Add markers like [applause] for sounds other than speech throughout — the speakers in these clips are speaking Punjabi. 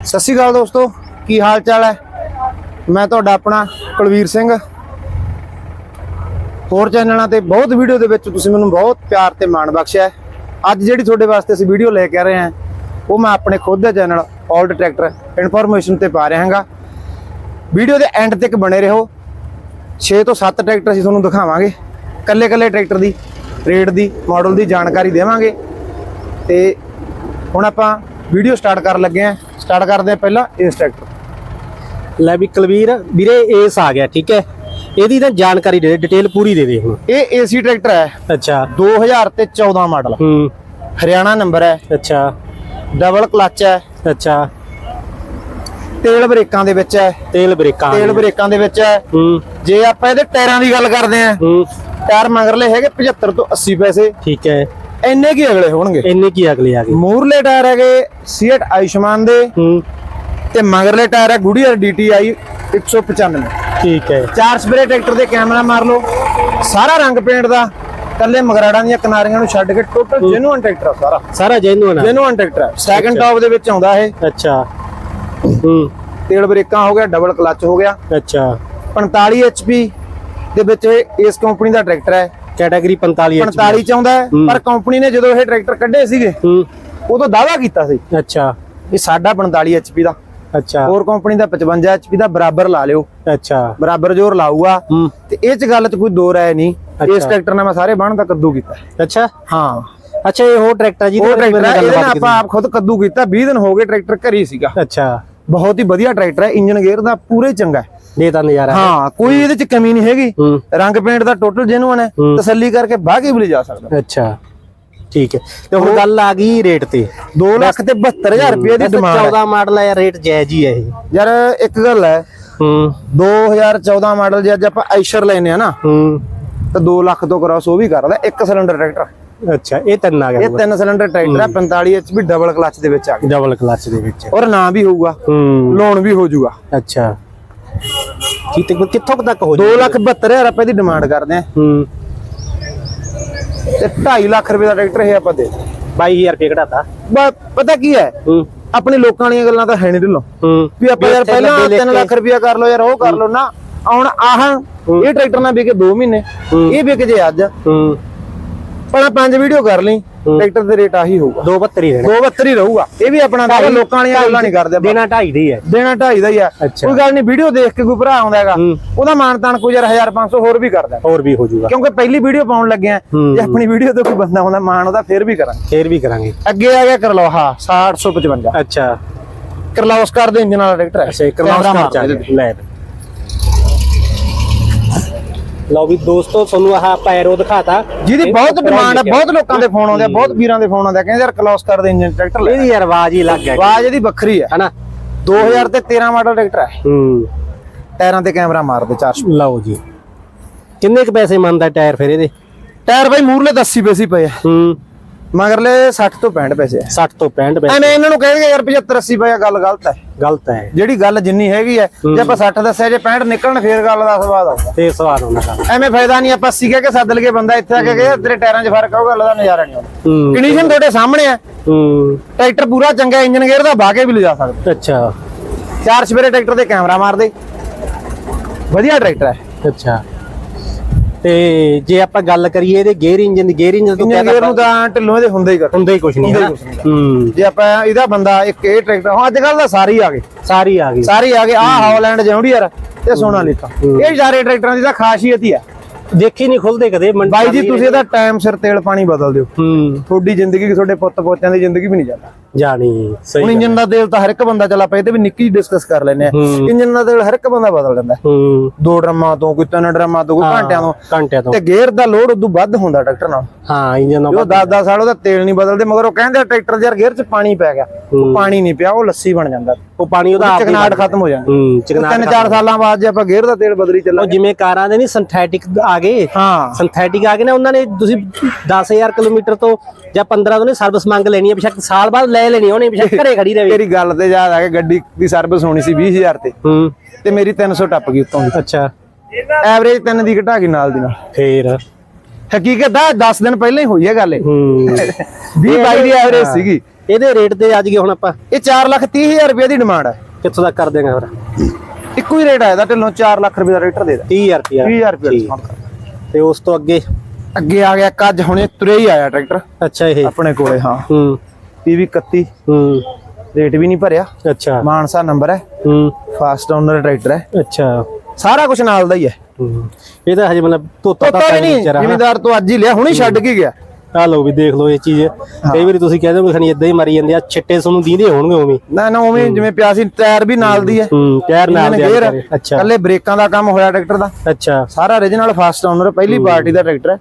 ਸਤਿ ਸ਼੍ਰੀ ਅਕਾਲ ਦੋਸਤੋ, ਕੀ ਹਾਲ ਚਾਲ ਹੈ? ਮੈਂ ਤੁਹਾਡਾ ਆਪਣਾ ਕੁਲਵੀਰ ਸਿੰਘ। ਹੋਰ ਚੈਨਲਾਂ ਤੇ ਬਹੁਤ ਵੀਡੀਓ ਦੇ ਵਿੱਚ ਤੁਸੀਂ ਮੈਨੂੰ ਬਹੁਤ ਪਿਆਰ ਤੇ ਮਾਣ ਬਖਸ਼ਿਆ ਹੈ। ਅੱਜ ਜਿਹੜੀ ਤੁਹਾਡੇ ਵਾਸਤੇ ਅਸੀਂ ਵੀਡੀਓ ਲੈ ਕੇ ਆ ਰਹੇ ਹਾਂ, ਉਹ ਮੈਂ ਆਪਣੇ ਖੁਦ ਦੇ ਚੈਨਲ ਆਲਟ ਟਰੈਕਟਰ ਇਨਫੋਰਮੇਸ਼ਨ ਤੇ ਪਾ ਰਿਹਾ ਹਾਂਗਾ। ਵੀਡੀਓ ਦੇ ਐਂਡ ਤੱਕ ਬਣੇ ਰਹੋ। 6 ਤੋਂ 7 ਟਰੈਕਟਰ ਅਸੀਂ ਤੁਹਾਨੂੰ ਦਿਖਾਵਾਂਗੇ। ਕੱਲੇ ਕੱਲੇ ਟਰੈਕਟਰ ਦੀ, ਰੇਟ ਦੀ ਮਾਡਲ ਦੀ ਜਾਣਕਾਰੀ ਦੇਵਾਂਗੇ। ਤੇ ਹੁਣ ਆਪਾਂ ਵੀਡੀਓ ਸਟਾਰਟ ਕਰਨ ਲੱਗੇ ਆਂ ਸਟਾਰਟ ਕਰਦੇ ਆਂ ਪਹਿਲਾਂ ਇਸ ਟਰੈਕਟਰ ਲੈ ਵੀ ਕੁਲਵੀਰ ਵੀਰੇ ਏਸ ਆ ਗਿਆ ਠੀਕ ਹੈ। ਇਹਦੀ ਤਾਂ ਜਾਣਕਾਰੀ ਦੇ ਡਿਟੇਲ ਪੂਰੀ ਦੇ ਦੇ ਹੁਣ। ਇਹ ਏਸੀ ਟਰੈਕਟਰ ਹੈ। ਅੱਛਾ। 2000 ਤੇ 14 ਮਾਡਲ। ਹੂੰ। ਹਰਿਆਣਾ ਨੰਬਰ ਹੈ। ਅੱਛਾ। ਡਬਲ ਕਲਚ ਹੈ। ਅੱਛਾ। ਤੇਲ ਬ੍ਰੇਕਾਂ ਦੇ ਵਿੱਚ ਹੈ। ਤੇਲ ਬ੍ਰੇਕਾਂ। ਤੇਲ ਬ੍ਰੇਕਾਂ ਦੇ ਵਿੱਚ ਹੈ। ਹੂੰ। ਜੇ ਆਪਾਂ ਇਹਦੇ ਟਾਇਰਾਂ ਦੀ ਗੱਲ ਕਰਦੇ ਆਂ ਹੂੰ। ਟਾਇਰ ਮਗਰਲੇ ਹੈਗੇ 75 ਤੋਂ 80 ਪੈਸੇ। ਠੀਕ ਹੈ। ਇੰਨੇ ਕੀ ਅਗਲੇ ਹੋਣਗੇ? ਇੰਨੇ ਕੀ ਅਗਲੇ ਆ ਗਏ? ਮੂਰਲੇ ਟਾਇਰ ਹੈਗੇ ਸੀਟ ਆਯੁਸ਼ਮਾਨ ਦੇ ਹੂੰ। ਤੇ ਮਗਰਲੇ ਟਾਇਰ ਹੈ ਗੁੜੀਅਰ DTI 195 ਠੀਕ ਹੈ। ਚਾਰ ਸਪਰੇ ਟਰੈਕਟਰ ਦੇ ਕੈਮਰਾ ਮਾਰ ਲਓ। ਸਾਰਾ ਰੰਗ ਪੇਂਟ ਦਾ ਕੱਲੇ ਮਗਰਾੜਾਂ ਦੀਆਂ ਕਿਨਾਰੀਆਂ ਨੂੰ ਛੱਡ ਕੇ ਟੋਟਲ ਜੈਨੂਅਨ ਟਰੈਕਟਰ ਆ ਸਾਰਾ। ਸਾਰਾ ਜੈਨੂਨ ਆ। ਜੈਨੂਅਨ ਟਰੈਕਟਰ ਹੈ। ਸੈਕੰਡ ਟਾਪ ਦੇ ਵਿੱਚ ਆਉਂਦਾ ਇਹ। ਅੱਛਾ। ਹੂੰ। ਤੇਲ ਬ੍ਰੇਕਾਂ ਹੋ ਗਿਆ ਡਬਲ ਕਲਚ ਹੋ ਗਿਆ। ਅੱਛਾ। 45 HP ਦੇ ਵਿੱਚ ਇਹ ਇਸ ਕੰਪਨੀ ਦਾ ਟਰੈਕਟਰ ਹੈ। ਕੈਟਾਗਰੀ 45 HP 45 ਚ ਆਉਂਦਾ ਪਰ ਕੰਪਨੀ ਨੇ ਜਦੋਂ ਇਹ ਟਰੈਕਟਰ ਕੱਢੇ ਸੀਗੇ ਉਦੋਂ ਦਾਅਵਾ ਕੀਤਾ ਸੀ। ਅੱਛਾ। ਇਹ ਸਾਡਾ 45 HP ਦਾ। ਅੱਛਾ। ਹੋਰ ਕੰਪਨੀ ਦਾ 55 HP ਦਾ ਬਰਾਬਰ ਲਾ ਲਿਓ। ਅੱਛਾ। ਬਰਾਬਰ ਜ਼ੋਰ ਲਾਊਗਾ। ਤੇ ਇਹ ਚ ਗੱਲ ਚ ਕੋਈ ਦੋ ਰਾਏ ਨਹੀਂ। ਇਸ। ਟਰੈਕਟਰ ਨਾਲ ਮੈਂ ਸਾਰੇ ਬਾਣ ਦਾ ਕੱਦੂ ਕੀਤਾ। ਅੱਛਾ। ਹਾਂ। ਅੱਛਾ ਇਹ ਹੋਰ ਟਰੈਕਟਰ ਜੀ ਉਹ ਟਰੈਕਟਰ ਇਹਦੇ ਨਾਲ ਆਪਾਂ ਆਪ ਖੁਦ ਕੱਦੂ ਕੀਤਾ 20 ਦਿਨ ਹੋ ਗਏ ਟਰੈਕਟਰ ਘਰੇ ਸੀਗਾ। ਅੱਛਾ। ਬਹੁਤ ਹੀ ਵਧੀਆ ਟਰੈਕਟਰ ਹੈ ਇੰਜਨ ਗੇਅਰ ਦਾ ਪੂਰਾ ਚੰਗਾ ਹੈ। ਦੇ ਤਾਂ ਨਜ਼ਾਰਾ ਹਾਂ। ਕੋਈ ਇਹਦੇ ਚ ਕਮੀ ਨਹੀਂ ਹੈਗੀ। ਰੰਗ ਪੇਂਟ ਦਾ ਟੋਟਲ ਜੈਨੂਨ ਹੈ। ਤਸੱਲੀ ਕਰਕੇ ਬਾਕੀ ਵੀ ਜਾ ਸਕਦਾ। ਅੱਛਾ ਠੀਕ ਹੈ। ਤੇ ਹੁਣ ਗੱਲ ਆ ਗਈ ਰੇਟ ਤੇ। 2 ਲੱਖ ਤੇ 72000 ਰੁਪਏ ਦੀ ਡਿਮਾਂਡ ਹੈ। 14 ਮਾਡਲ ਹੈ ਰੇਟ ਜਾਇਜ਼ ਹੀ ਹੈ ਇਹ। ਯਾਰ ਇੱਕ ਗੱਲ ਹੈ। ਹੂੰ। 2014 ਮਾਡਲ ਜੇ ਅੱਜ ਆਪਾਂ ਆਈਸ਼ਰ ਲੈਨੇ ਆ ਨਾ ਹੂੰ। ਤਾਂ 2 ਲੱਖ ਤੋਂ ਕਰਾਸ ਉਹ ਵੀ ਕਰਦਾ ਇੱਕ ਸਿਲੰਡਰ ਟਰੈਕਟਰ ਅੱਛਾ ਇਹ ਤਿੰਨ ਆ ਇਹ ਗਿਆ ਤਿੰਨ ਸਿਲੰਡਰ ਟਰੈਕਟਰ ਹੈ। 45 ਐਚਪੀ ਡਬਲ ਕਲਚ ਦੇ ਵਿੱਚ ਆ ਗਿਆ। ਡਬਲ ਕਲਚ ਦੇ ਵਿੱਚ। ਔਰ ਨਾ ਵੀ ਹੋਊਗਾ ਹੂੰ। ਲੋਨ ਵੀ ਹੋ ਜਾਊਗਾ। ਅੱਛਾ। ਕੀ ਤੇ ਕਿੱਥੋਂ ਕੁ ਤੱਕ ਹੋ 2 ਲੱਖ 72000 ਰੁਪਏ ਦੀ ਡਿਮਾਂਡ ਕਰਦੇ ਆ ਹੂੰ। ਤੇ 2.5 ਲੱਖ ਰੁਪਏ ਦਾ ਟਰੈਕਟਰ ਇਹ ਆਪਾਂ ਦੇ 22000 ਰੁਪਏ ਘਟਾਤਾ। ਬਸ ਪਤਾ ਕੀ ਹੈ? ਹੂੰ। ਆਪਣੇ ਲੋਕਾਂ ਵਾਲੀਆਂ ਗੱਲਾਂ ਤਾਂ ਹੈ ਨਹੀਂ ਢਿੱਲੋਂ। ਹੂੰ। ਵੀ ਆਪਾਂ ਯਾਰ ਪਹਿਲਾਂ ਲੱਭੇ 3 ਲਿਖ ਰੁਪਇਆ ਕਰ ਲਓ ਯਾਰ ਉਹ ਕਰ ਲਓ ਨਾ। ਹੁਣ ਆਹ ਇਹ ਟਰੈਕਟਰ ਨਾਲ ਵਿਕੇ 2 ਮਹੀਨੇ। ਇਹ ਵਿਕ ਜੇ ਅੱਜ। ਹੂੰ। ਪਹਿਲਾਂ ਪੰਜ ਵੀਡੀਓ ਕਰ ਲਈ। ਟਰੈਕਟਰ ਦੇ ਰੇਟ ਆਹੀ ਹੋਊਗਾ। 272 ਹੀ ਰਹਿਣਾ 272 ਹੀ ਰਹੂਗਾ। ਇਹ ਵੀ ਆਪਣਾ ਦਾ ਲੋਕਾਂ ਵਾਲੀਆਂ ਗੱਲਾਂ ਨਹੀਂ ਕਰਦੇ। ਦੇਣਾ 2.5 ਦੀ ਹੈ। ਦੇਣਾ ਢਾਈ ਦਾ ਹੀ ਅੱਛਾ। ਕੋਈ ਗੱਲ ਨਹੀਂ ਵੀਡੀਓ ਦੇਖ ਕੇ ਕੋਈ ਭਰਾ ਆਉਂਦਾ ਹੈਗਾ ਹੂੰ। ਉਹਦਾ ਮਾਨ ਤਾਨ ਕੋਈ ਯਾਰ 1500 ਹੋਰ ਵੀ ਕਰਦਾ ਹੋਰ ਵੀ ਹੋ ਜਾਊਗਾ। ਕਿਉਂਕਿ ਪਹਿਲੀ ਵੀਡੀਓ ਪਾਉਣ ਲੱਗੇ ਆ ਹੂੰ। ਜੇ ਆਪਣੀ ਵੀਡੀਓ ਤੇ ਕੋਈ ਬੰਦਾ ਆਉਂਦਾ ਮਾਨ ਉਹਦਾ ਫੇਰ ਵੀ ਕਰਾਂਗੇ। ਫੇਰ ਵੀ ਕਰਾਂਗੇ। ਅੱਗੇ ਆ ਗਿਆ ਕਰਲੋਹਾ 6855 ਅੱਛਾ। ਕਰਲੋਸਕਰ ਦੇ ਇੰਜਨ ਵਾਲਾ ਟਰੈਕਟਰ ਹੈ। ਅੱਛਾ ਮਾਰ ਕਰ ਲੈ। ਲਓ ਵੀ ਦੋਸਤੋ ਤੁਹਾਨੂੰ ਆਹ ਆਪਾਂ ਐਰੋ ਦਿਖਾਤਾ। ਜਿਹਦੀ ਬਹੁਤ ਡਿਮਾਂਡ ਹੈ ਬਹੁਤ ਲੋਕਾਂ ਦੇ ਫੋਨ ਆਉਂਦੇ ਆ ਬਹੁਤ ਵੀਰਾਂ ਦੇ ਫੋਨ ਆਉਂਦੇ ਆ ਕਹਿੰਦੇ ਯਾਰ ਕਰਲੋਸਕਰ ਦੇ ਇੰਜਨ ਟਰੈਕਟਰ ਲੈ। ਇਹਦੀ ਯਾਰ ਆਵਾਜ਼ ਹੀ ਲੱਗ ਗਿਆ ਆਵਾਜ਼ ਇਹਦੀ ਵੱਖਰੀ ਹੈ। ਹਨਾ? 2000 ਤੇ 13 ਮਾਡਲ ਟਰੈਕਟਰ ਹੈ। ਹੂੰ। ਟਾਇਰਾਂ ਤੇ ਕੈਮਰਾ ਮਾਰਦੇ 400 ਲਓ ਜੀ। ਕਿੰਨੇ ਕ ਪੈਸੇ ਮੰਨਦਾ ਟਾਇਰ ਫਿਰ ਇਹਦੇ? ਟਾਇਰ ਬਾਈ ਮੂਰਲੇ 80 ਪੈਸੇ ਪਏ ਹੂੰ। ਮਗਰਲੇ 60 ਤੋਂ 65 ਪੈਸੇ ਆ। 60 ਤੋਂ 65 ਪੈਸੇ। ਐਵੇਂ ਇਹਨਾਂ ਨੂੰ ਕਹਿੰਦੇ ਯਾਰ 75 80 ਪਏ ਆ ਗੱਲ ਗਲਤ ਹੈ। ਗਲਤ ਹੈ। ਜਿਹੜੀ ਗੱਲ ਜਿੰਨੀ ਹੈਗੀ ਹੈ ਜੇ ਆਪਾਂ 60 ਦੱਸਿਆ ਜੇ 65 ਨਿਕਲਣ ਫੇਰ ਗੱਲ ਦਾ ਸਵਾਦ ਆਉਂਦਾ ਤੇ ਸਵਾਲ ਉਹਨਾਂ ਦਾ ਐਵੇਂ ਫਾਇਦਾ ਨਹੀਂ ਆਪਾਂ 80 ਕਹਿ ਕੇ ਸੱਦ ਲਈਏ ਬੰਦਾ ਇੱਥੇ ਆ ਕੇ ਕਹੇ ਤੇਰੇ ਟਾਇਰਾਂ 'ਚ ਫ਼ਰਕ ਆਊਗਾ ਗੱਲ ਦਾ ਨਜ਼ਾਰਾ ਨਹੀਂ ਆਉਂਦਾ। ਕੰਡੀਸ਼ਨ ਤੁਹਾਡੇ ਸਾਹਮਣੇ ਹੈ। ਹੂੰ। ਟਰੈਕਟਰ ਪੂਰਾ ਚੰਗਾ ਇੰਜਨ ਗੇਅਰ ਦਾ ਬਾਗੇ ਵੀ ਲਿਜਾ ਸਕਦਾ। ਅੱਛਾ। ਚਾਰ ਸਵੇਰੇ ਟਰੈਕਟਰ ਦੇ ਕੈਮਰਾ ਮਾਰਦੇ ਵਧੀਆ ਟਰੈਕਟਰ ਹੈ। ਅੱਛਾ। ਤੇ ਜੇ ਆਪਾਂ ਗੱਲ ਕਰੀਏ ਇਹਦੇ ਗੇਅਰ ਇੰਜਨ ਦੀ ਗੇਅਰ ਇੰਜਨ ਤੋਂ ਕਿਆ ਗੇਅਰ ਨੂੰ ਤਾਂ ਢਿੱਲੋਂ ਇਹਦੇ ਹੁੰਦਾ ਹੀ ਕਰ ਹੁੰਦਾ ਹੀ ਕੁਝ ਨਹੀਂ ਹੈ ਹੀ ਕੁਛ ਨਹੀਂ। ਹੂੰ। ਜੇ ਆਪਾਂ ਇਹਦਾ ਬੰਦਾ ਇੱਕ ਇਹ ਟਰੈਕਟਰ ਹੁਣ ਅੱਜ ਕੱਲ ਤਾਂ ਸਾਰੇ ਹੀ ਆ ਗਏ ਸਾਰੀ ਆ ਗਈ। ਸਾਰੇ ਆ ਗਏ ਆਹ ਹਾਲੈਂਡ ਜੌਂਡੀਅਰ ਤੇ ਸੋਨਾਲੀਕਾ ਇਹ ਸਾਰੇ ਟਰੈਕਟਰਾਂ ਦੀ ਤਾਂ ਖਾਸੀਅਤ ਹੀ ਆ। ਦੇਖੀ ਨਹੀਂ ਖੁੱਲਦੇ ਕਦੇ ਮੰਡੀ ਬਾਈ ਜੀ ਤੁਸੀਂ ਇਹਦਾ ਟਾਈਮ ਸਿਰ ਤੇਲ ਪਾਣੀ ਬਦਲ ਦਿਓ। ਹੂੰ। ਤੁਹਾਡੀ ਜ਼ਿੰਦਗੀ ਕਿ ਤੁਹਾਡੇ ਪੁੱਤ ਪੋਤਿਆਂ ਦੀ ਜ਼ਿੰਦਗੀ ਵੀ ਨਹੀਂ ਜਾਂਦਾ। ਜਾਣੀ ਹੁਣ ਸਹੀ ਇੰਜਨ ਦਾ ਤੇਲ ਤਾਂ ਹਰ ਇੱਕ ਬੰਦਾ ਚੱਲ ਇਹ ਤੇ ਵੀ ਨਿੱਕੀ ਡਿਸਕਸ ਕਰ ਲੈਨੇ ਆ। ਇੰਜਨ ਦਾ ਤੇਲ ਹਰ ਇੱਕ ਬੰਦਾ ਬਦਲ। ਹੂੰ। ਦੋ ਡਰਮਾਂ ਤੋਂ ਕੋਈ ਤਿੰਨ ਡਰਮਾਂ ਤੋਂ ਕੋਈ ਘੰਟਿਆਂ ਤੋਂ। ਘੰਟਿਆਂ ਤੋਂ। ਤੇ ਗੇਅਰ ਦਾ ਲੋਡ ਉਦੋਂ ਵੱਧ ਹੁੰਦਾ ਟਰੈਕਟਰ ਨਾਲ। ਹਾਂ ਇੰਜਨ ਜੋ 10-10 ਸਾਲ ਉਹਦਾ ਤੇਲ ਨਹੀਂ ਬਦਲਦੇ ਮਗਰ ਉਹ ਕਹਿੰਦੇ ਟਰੈਕਟਰ ਯਾਰ ਗੇਅਰ 'ਚ ਪਾਣੀ ਪੈ ਗਿਆ। ਉਹ ਪਾਣੀ ਨਹੀਂ ਪਿਆ ਉਹ ਲੱਸੀ ਬਣ ਜਾਂਦਾ। ਉਹ ਪਾਣੀ ਉਹਦਾ ਆਪ ਚਕਨਾਟ ਖਤਮ ਹੋ ਜਾਂਦਾ। ਹੂੰ ਚਿਕਨਾਟ ਤਿੰਨ ਚਾਰ ਸਾਲਾਂ ਬਾਅਦ ਜੇ ਆਪਾਂ ਗੇਅਰ ਦਾ ਤੇਲ ਬਦਲੀ ਉਹ ਚੱਲਾਂਗੇ ਜਿਵੇਂ ਕਾਰਾਂ ਦੇ ਨਹੀਂ ਸਿੰਥੈਟਿਕ ਆ ਗਏ। ਹਾਂ। ਸਿੰਥੈਟਿਕ ਆ ਗਏ ਨਾ ਉਹਨਾਂ ਨੇ ਤੁਸੀਂ 10000 ਕਿਲੋਮੀਟਰ ਤੋਂ ਜਾਂ 15 ਤੋਂ ਨੇ ਸਰਵਿਸ ਮੰਗ ਲੈਣੀ ਹੈ ਬੇਸ਼ੱਕ ਸਾਲ ਬਾਅਦ ਲੈ ਲੈਣੀ ਉਹਨੇ ਬੇਸ਼ੱਕ ਘਰੇ ਖੜੀ ਰਹੇ ਤੇਰੀ ਗੱਲ ਤੇ ਯਾਦ ਆ ਗਿਆ ਗੱਡੀ ਦੀ ਸਰਵਿਸ ਹੋਣੀ ਸੀ 20000 ਤੇ। ਹੂੰ। ਤੇ ਮੇਰੀ 300 ਟੱਪ ਗਈ ਉੱਤੋਂ ਦੀ। ਅੱਛਾ। ਐਵਰੇਜ 3 ਦੀ ਘਟਾ ਗਈ ਨਾਲ ਦੀ ਨਾਲ। ਫੇਰ? ਹਕੀਕਤ ਆ 10 ਦਿਨ ਪਹਿਲਾਂ ਹੀ ਹੋਈ ਹੈ ਗੱਲ ਇਹ। ਹੂੰ। [laughs] 20 22 ਦੀ ਐਵਰੇਜ ਸੀਗੀ। ਇਹਦੇ ਰੇਟ ਤੇ ਅੱਜ ਗਏ ਹੁਣ ਆਪਾਂ? ਇਹ 4 ਲੱਖ 30 ਹਜ਼ਾਰ ਰੁਪਏ ਦੀ ਡਿਮਾਂਡ ਹੈ ਕਿੱਥੋਂ ਤੱਕ ਕਰ ਦੇਗਾ ਫਿਰ? ਇੱਕੋ ਹੀ ਰੇਟ ਹੈ ਇਹਦਾ ਢਿੱਲੋਂ 4 ਲੱਖ ਰੁਪਏ ਦਾ ਰੇਟਰ ਦੇ ਦਾ। 30000 ਰੁਪਿਆ 30000 ਰੁਪਏ। ਤੇ ਉਸ ਤੋਂ ਅੱਗੇ? ਅੱਗੇ ਆ ਗਿਆ ਇੱਕ ਅੱਜ ਹੁਣੇ ਤੁਰੇ ਹੀ ਆਇਆ ਟਰੈਕਟਰ। ਅੱਛਾ ਇਹ। ਆਪਣੇ ਕੋਲੇ ਹਾਂ। ਹੂੰ। PV 31 ਹੂੰ। ਰੇਟ ਵੀ ਨਹੀਂ ਭਰਿਆ। ਅੱਛਾ। ਮਾਨਸਾ ਨੰਬਰ ਹੈ। ਹੂੰ। ਫਾਸਟ ਓਨਰ ਟਰੈਕਟਰ ਹੈ। ਅੱਛਾ। ਸਾਰਾ ਕੁਝ ਨਾਲ ਦਾ ਹੀ ਹੈ। ਹੂੰ। ਇਹ ਤਾਂ ਹਜੇ ਮਤਲਬ ਤੋਤਾ ਤਾਂ ਹੀ ਨਹੀਂ ਜ਼ਿਮੀਦਾਰ ਤੋਂ ਅੱਜ ਹੀ ਲਿਆ ਹੁਣੇ ਛੱਡ ਕੇ ਗਿਆ। ਆ ਲਓ ਵੀ ਦੇਖ ਲਓ ਇਹ ਚੀਜ਼। ਕਈ ਵਾਰੀ ਤੁਸੀਂ ਕਹਿੰਦੇ ਹੋ ਖਣੀ ਇਦਾਂ ਹੀ ਮਰੀ ਜਾਂਦੇ ਆ ਛਿੱਟੇ ਤੁਹਾਨੂੰ ਦੀਂਦੇ ਹੋਣਗੇ ਉਵੇਂ। ਨਾ ਨਾ ਉਵੇਂ ਜਿਵੇਂ ਪਿਆ ਸੀ ਟਾਇਰ ਵੀ ਨਾਲ ਦੀ ਹੈ। ਹੂੰ ਟਾਇਰ ਨਾਲ ਦੇ ਵਿਚਾਰੇ। ਅੱਛਾ। ਕੱਲੇ ਬ੍ਰੇਕਾਂ ਦਾ ਕੰਮ ਹੋਇਆ ਟਰੈਕਟਰ ਦਾ। ਅੱਛਾ। ਸਾਰਾ origignal ਫਾਸਟ ਓਨਰ ਪਹਿਲੀ ਪਾਰਟੀ ਦਾ ਟਰੈਕਟਰ ਹੈ।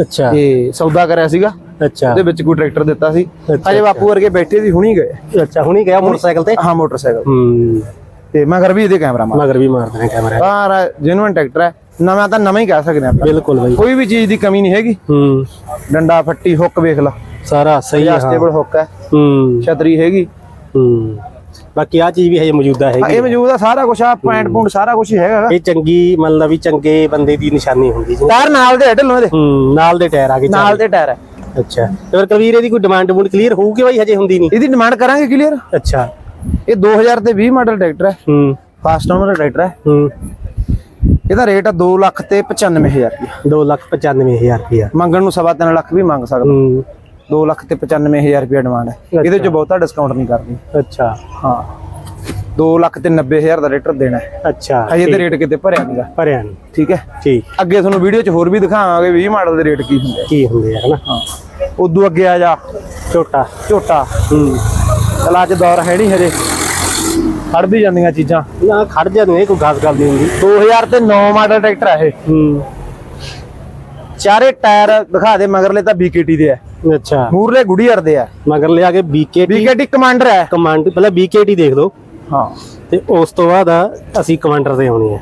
ਅੱਛਾ। ਤੇ ਸੌਦਾ ਕਰਿਆ ਸੀਗਾ। ਅੱਛਾ। ਉਹਦੇ ਵਿੱਚ ਕੋਈ ਟਰੈਕਟਰ ਦਿੱਤਾ ਸੀ। ਅਜੇ ਬਾਪੂ ਵਰਗੇ ਬੈਠੇ ਸੀ ਹੁਣੀ ਗਏ। ਅੱਛਾ ਹੁਣੀ ਗਿਆ ਮੋਟਰਸਾਈਕਲ ਤੇ? ਹਾਂ ਮੋਟਰਸਾਈਕਲ ਹੂੰ। ਤੇ ਮਗਰ ਵੀ ਇਹਦੇ ਕੈਮਰਾ ਮਾਰ। ਮਗਰ ਵੀ ਮਾਰ ਦੇਣਾ ਕੈਮਰਾ। ਸਾਰਾ ਜੈਨੂਇਨ ਟਰੈਕਟਰ ਹੈ। ਨਵਾਂ ਤਾਂ ਨਵਾਂ ਹੀ ਕਹਿ ਸਕਦੇ ਆਪਾਂ। ਬਿਲਕੁਲ ਬਾਈ। ਕੋਈ ਵੀ ਚੀਜ਼ ਦੀ ਕਮੀ ਨਹੀਂ ਹੈਗੀ। ਹੂੰ। ਡੰਡਾ ਫੱਟੀ ਹੁੱਕ ਵੇਖ ਲਾ। ਸਾਰਾ ਸਹੀ ਹੈ ਸਟੇਬਲ ਹੁੱਕ ਹੈ। ਹੂੰ। ਛਤਰੀ ਹੈਗੀ। ਹੂੰ। ਬਾਕੀ ਆ ਚੀਜ਼ ਵੀ ਹਜੇ ਮੌਜੂਦਾ ਹਾਂ, ਹੈਗੀ ਇਹ ਮੌਜੂਦ ਆ ਸਾਰਾ ਕੁਝ ਆ ਪੁਆਇੰਟ ਪੁਆਇੰਟ ਸਾਰਾ ਕੁਝ ਹੈਗਾ ਇਹ ਚੰਗੀ ਮਤਲਬ ਵੀ ਚੰਗੇ ਬੰਦੇ ਦੀ ਨਿਸ਼ਾਨੀ ਹੁੰਦੀ ਜੀ। ਟਾਇਰ ਨਾਲ ਦੇ ਢਿੱਲੋਂ ਇਹਦੇ। ਹੂੰ ਨਾਲ ਦੇ ਟਾਇਰ ਆ ਗਏ ਨਾਲ ਦੇ ਟਾਇਰ ਹੈ ਅੱਛਾ। ਤੇ ਫਿਰ ਕਬੀਰ ਇਹਦੀ ਕੋਈ ਡਿਮਾਂਡ ਡਿਮਾਂਡ ਕਲੀਅਰ ਹੋਊਗੀ ਬਾਈ? ਹਜੇ ਹੁੰਦੀ ਨਹੀਂ। ਇਹਦੀ ਡਿਮਾਂਡ ਕਰਾਂਗੇ ਕਲੀਅਰ ਅੱਛਾ। ਇਹ 2000 ਤੇ 20 ਮਾਡਲ ਟਰੈਕਟਰ ਹੈ ਹੂੰ। ਫਾਸਟ ਓਨਰ ਟਰੈਕਟਰ ਹੈ ਹੂੰ। ਇਹਦਾ ਰੇਟ ਆ 2 ਲੱਖ ਤੇ 95000 ਰੁਪਏ 295000 ਰੁਪਇਆ। ਮੰਗਣ ਨੂੰ ਸਵਾ ਤਿੰਨ ਲੱਖ ਵੀ ਮੰਗ ਸਕਦਾ। ਹੂੰ। 2 ਲੱਖ ਤੇ 95000 ਰੁਪਏ ਡਿਮਾਂਡ ਹੈ। ਇਹਦੇ ਚ ਬਹੁਤਾ ਡਿਸਕਾਊਂਟ ਨਹੀਂ ਕਰਦੀ ਅੱਛਾ। ਹਾਂ। 2 ਲੱਖ ਤੇ 90000 ਦਾ ਰੇਟਰ ਦੇਣਾ ਹੈ। ਅੱਛਾ ਅਜੇ ਤੇ ਰੇਟ ਕਿਤੇ ਭਰਿਆ ਨਹੀਂਗਾ ਭਰਿਆ ਨਹੀਂ ਠੀਕ ਹੈ? ਠੀਕ। ਅੱਗੇ ਤੁਹਾਨੂੰ ਵੀਡੀਓ 'ਚ ਹੋਰ ਵੀ ਦਿਖਾਵਾਂਗੇ 20 ਮਾਡਲ ਦੇ ਰੇਟ ਕੀ ਹੁੰਦੇ ਕੀ ਹੁੰਦੇ ਆ ਹਨਾ? ਹਾਂ। ਉਦੋਂ ਅੱਗੇ ਆ ਜਾ। ਛੋਟਾ ਝੋਟਾ। ਹੂੰ। ਚਲਾ ਦੌਰ ਹੈ ਨਹੀਂ ਹਜੇ। ਖੜ ਵੀ ਜਾਂਦੀਆਂ ਚੀਜ਼ਾਂ। ਨਾ ਖੜ ਜਾਂਦੇ ਕੋਈ ਗੱਲ ਨਹੀਂ ਹੁੰਦੀ। 2000 ਤੇ 9 ਮਾਡਲ ਟਰੈਕਟਰ ਇਹ। ਹੂੰ। ਚਾਰੇ ਟਾਇਰ ਦਿਖਾ ਦੇ ਮਗਰਲੇ ਤਾਂ BKT ਦੇ ਆ। ਅੱਛਾ। ਮੂਰਲੇ ਗੁੜੀਅਰ ਦੇ ਆ। ਮਗਰ ਲਿਆ ਕੇ BKT BKT ਕਮਾਂਡਰ ਹੈ। ਕਮਾਂਡ ਪਹਿਲਾਂ BKT ਦੇਖ ਲਓ। ਹਾਂ। ਤੇ ਉਸ ਤੋਂ ਬਾਅਦ ਆ ਅਸੀਂ ਕਮਾਂਡਰ ਤੇ ਆਉਣੀ ਆ।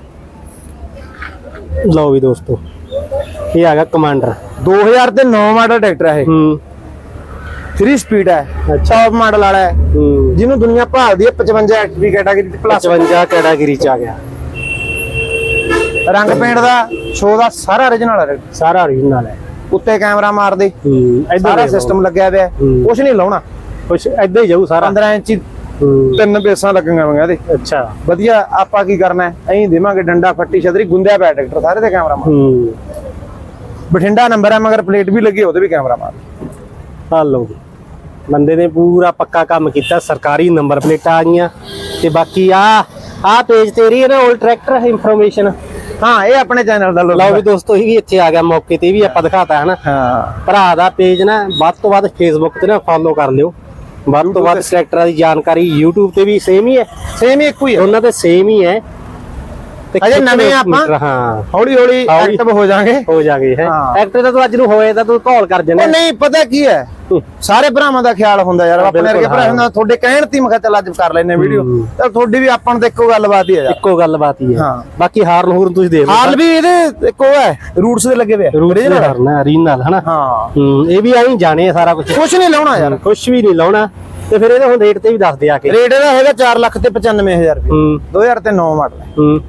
ਲਓ ਵੀ ਦੋਸਤੋ ਇਹ ਆ ਗਿਆ ਕਮਾਂਡਰ 2000 ਤੇ 9 ਮਾਡਲ ਟਰੈਕਟਰ ਹੈ ਇਹ। ਹੂੰ। 3 ਸਪੀਡ ਹੈ। ਅੱਛਾ। ਟੌਪ ਮਾਡਲ ਵਾਲਾ ਹੈ। ਹੂੰ। ਜਿਹਨੂੰ ਦੁਨੀਆ ਭਾਲਦੀ ਹੈ 55 ਐਚਪੀ ਕੈਟਾਗਰੀ ਪਲੱਸ 55 ਕੈਟਾਗਰੀ ਚ ਆ ਗਿਆ। ਰੰਗ ਪੇਂਟ ਦਾ ਸ਼ੋ ਦਾ ਸਾਰਾ origignal ਹੈ ਸਾਰਾ ਓਰੀਜਨਲ ਹੈ। ਉੱਤੇ ਕੈਮਰਾ ਮਾਰਦੇ ਹੂੰ ਸਾਰਾ ਸਿਸਟਮ ਲੱਗਿਆ ਹੋਇਆ। ਕੁਝ ਨਹੀਂ ਲਾਉਣਾ। ਕੁਛ ਏਦਾਂ ਹੀ ਜਾਊ ਸਾਰਾ। 15 ਇੰਚੀ ਤਿੰਨ ਬੇਸਾਂ ਲੱਗੀਆਂ ਹੋਈਆਂ ਇਹਦੇ। ਅੱਛਾ। ਵਧੀਆ ਆਪਾਂ ਕੀ ਕਰਨਾ ਐਂ ਦੇਵਾਂਗੇ ਡੰਡਾ ਫੱਟੀ ਛਤਰੀ ਗੁੰਦਿਆ ਪਿਆ ਟਰੈਕਟਰ ਸਾਰੇ ਤੇ ਕੈਮਰਾ ਮਾਰ। ਹੂੰ। ਬਠਿੰਡਾ ਨੰਬਰ ਹੈ ਮਗਰ ਪਲੇਟ ਵੀ ਲੱਗੀ ਉਹਦੇ ਵੀ ਕੈਮਰਾ ਮਾਰ। ਆ ਲਓ। ਬੰਦੇ ਨੇ ਪੂਰਾ ਪੱਕਾ ਕੰਮ ਕੀਤਾ ਸਰਕਾਰੀ ਨੰਬਰ ਪਲੇਟਾਂ ਆ ਗਈਆਂ। ਤੇ ਬਾਕੀ ਆ ਆ ਪੇਜ ਤੇਰੀ ਹੈ ਨਾ 올 ਟਰੈਕਟਰ ਇਨਫੋਰਮੇਸ਼ਨ ਹਾਂ ਇਹ ਆਪਣੇ ਚੈਨਲ ਦਾ ਲਓ ਵੀ ਦੋਸਤੋ ਇਹ ਵੀ ਇੱਥੇ ਆ ਗਿਆ ਮੌਕੇ ਤੇ ਇਹ ਵੀ ਆਪਾਂ ਦਿਖਾਤਾ ਹੈ ਨਾ? ਹਾਂ। ਭਰਾ ਦਾ ਪੇਜ ਨਾ ਵੱਧ ਤੋਂ ਵੱਧ ਫੇਸਬੁੱਕ ਤੇ ਨਾ ਫੋਲੋ ਕਰ ਲਿਓ। ਵੱਧ ਤੋਂ ਵੱਧ ਟਰੈਕਟਰਾਂ ਦੀ ਜਾਣਕਾਰੀ YouTube ਤੇ ਵੀ ਸੇਮ ਹੀ ਹੈ। ਸੇਮ ਹੀ ਇੱਕੋ ਹੀ ਹੈ। ਉਹਨਾਂ ਤੇ ਸੇਮ ਹੀ ਹੈ। ਅਜੇ ਨਵੇਂ ਆਪਾਂ। ਹਾਂ। ਹੌਲੀ ਹੌਲੀ। ਐਕਟਿਵ ਹੋ ਜਾਾਂਗੇ ਹੋ ਜਾਗੇ ਹੈ। ਐਕਟਰ ਤਾਂ ਤੂੰ ਅੱਜ ਨੂੰ ਹੋਏ ਤਾਂ ਤੂੰ ਕਾਲ ਕਰ ਜਣਾ ਨਹੀਂ ਪਤਾ ਕੀ ਹੈ? ਸਾਰੇ ਭਰਾਵਾਂ ਦਾ ਖਿਆਲ ਹੁੰਦਾ ਯਾਰ ਆਪਣੇ ਵਰਗੇ ਭਰਾ। ਹੁੰਦਾ ਤੁਹਾਡੇ ਕਹਿਣ ਤੇ ਮੈਂ ਚੱਲ ਅੱਜ ਕਰ ਲੈਨੇ ਵੀਡੀਓ। ਤਾਂ ਤੁਹਾਡੀ ਵੀ ਆਪਾਂ ਨੂੰ ਤਾਂ ਇੱਕੋ ਗੱਲਬਾਤ ਹੀ ਹੈ ਯਾਰ। ਇੱਕੋ ਗੱਲ ਬਾਤ ਹੀ ਹੈ ਹਾਂ। ਬਾਕੀ ਹਾਰਨ ਹੂਰਨ ਤੁਸੀਂ ਦੇਖ ਲਓ। ਹਾਲ ਵੀ ਇਹਦੇ ਇੱਕੋ ਹੈ ਰੂਟਸ ਦੇ ਲੱਗੇ ਹੋਏ ਆ। ਹਾਰਨ ਰੀਨਲ ਹਨਾ? ਹਾਂ। ਇਹ ਵੀ ਆਈ ਜਾਣੇ ਸਾਰਾ ਕੁਝ ਕੁਝ ਨਹੀਂ ਲਾਉਣਾ ਯਾਰ। ਕੁਝ ਵੀ ਨਹੀਂ ਲਾਉਣਾ। ਤੇ ਫਿਰ ਇਹਦਾ ਹੁਣ ਰੇਟ ਤੇ ਵੀ ਦੱਸ ਦੇ ਆ ਕੇ। ਰੇਟ ਇਹਦਾ ਹੈਗਾ 4 ਲੱਖ ਤੇ 95000 ਰੁਪਏ। ਹੂੰ। 2009 ਮਾਡਲ ਹੂੰ।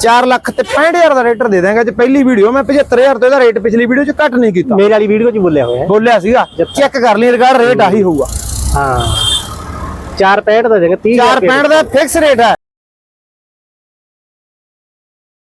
4 ਲੱਖ ਤੇ 65000 ਦਾ ਰੇਟਰ ਦੇ ਦਾਂਗਾ ਜੇ ਪਹਿਲੀ ਵੀਡੀਓ ਮੈਂ 75000 ਤੋਂ ਇਹਦਾ ਰੇਟ ਪਿਛਲੀ ਵੀਡੀਓ 'ਚ ਘੱਟ ਨਹੀਂ ਕੀਤਾ। ਮੇਰੇ ਵਾਲੀ ਵੀਡੀਓ 'ਚ ਬੋਲਿਆ ਹੋਇਆ ਬੋਲਿਆ ਸੀਗਾ ਚੈੱਕ ਕਰ ਲਈ ਰਿਕਾਰਡ ਰੇਟ ਆਹੀ ਹੋਊਗਾ। ਹਾਂ। 465 ਦਾ ਦੇਗਾ 30 465 ਦਾ ਫਿਕਸ ਰੇਟ ਹੈ।